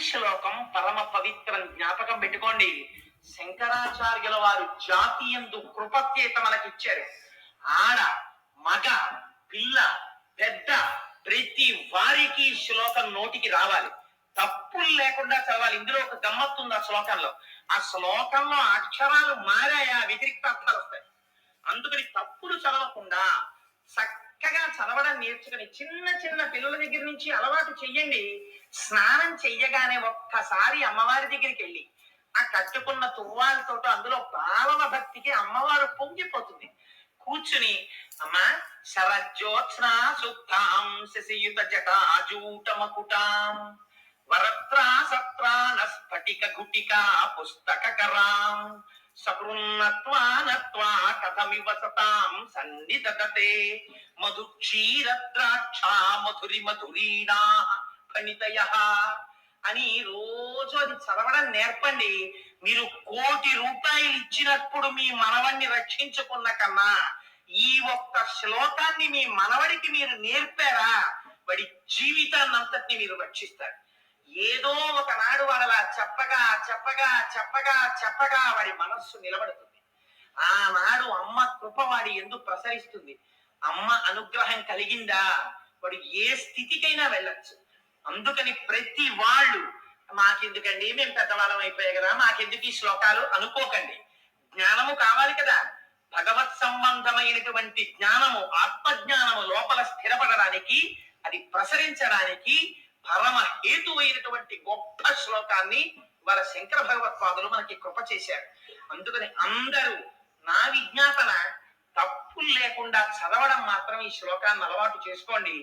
శ్లోకం పరమ పవిత్రం జ్ఞాపకం పెట్టుకోండి. శంకరాచార్యుల వారు జాతీయందు కృపత్యేత మనకిచ్చారు ఆడ మగ పిల్ల పెద్ద ప్రతి వారికి శ్లోకం నోటికి రావాలి. తప్పులు లేకుండా చదవాలి. ఇందులో ఒక గమ్మత్తు ఉంది ఆ శ్లోకంలో. ఆ శ్లోకంలో అక్షరాలు మారాయా? వ్యతిరిక్త అర్థాలు వస్తాయి. అందుకని తప్పులు చదవకుండా నేర్చుకుని చిన్న చిన్న పిల్లల దగ్గర నుంచి అలవాటు చెయ్యండి. స్నానం చెయ్యగానే ఒక్కసారి అమ్మవారి దగ్గరికి వెళ్ళి ఆ కట్టుకున్న తువ్వాలతో అందులో బాలవ భక్తికి అమ్మవారు పొంగిపోతుంది. కూర్చుని అమ్మ శరజ్యోత్స్న సుప్తాం శశియుత జటాజూటమకుటాం వరత్రా సత్రాన స్ఫటిక గుటికా పుస్తక కరాం సకృన్నత్వా కథమివ సతాం సన్నిదతే మధు క్షీరద్రాక్షా మధురి మధురీనా ఫణితయ. అని రోజు అది చదవడం నేర్పండి. మీరు కోటి రూపాయలు ఇచ్చినప్పుడు మీ మనవణ్ణి రక్షించుకున్న కన్నా ఈ ఒక్క శ్లోకాన్ని మీ మనవడికి మీరు నేర్పారా? వాడి జీవితాన్ని అంతటిని మీరు రక్షిస్తారు. ఏదో ఒకనాడు వాడు చెప్పగా చెప్పగా చెప్పగా చెప్పగా వాడి మనస్సు నిలబడుతుంది. ఆనాడు అమ్మ కృప వాడి ఎందుకు ప్రసరిస్తుంది. అమ్మ అనుగ్రహం కలిగిందా? వాడు ఏ స్థితికైనా వెళ్ళచ్చు. అందుకని ప్రతి వాళ్ళు మాకెందుకండి? మేము పెద్దవాళ్ళం అయిపోయాయి కదా మాకెందుకు ఈ శ్లోకాలు? అనుకోకండి. జ్ఞానము కావాలి కదా. భగవత్ సంబంధమైనటువంటి జ్ఞానము ఆత్మజ్ఞానము లోపల స్థిరపడడానికి అది ప్రసరించడానికి పరమ హేతువైనటువంటి గొప్ప శ్లోకాన్ని వాళ్ళ శంకర భగవత్పాదులు మనకి కృప చేశారు. అందుకని అందరూ లేకుండా చదవడం మాత్రం ఈ శ్లోకాన్ని అలవాటు చేసుకోండి.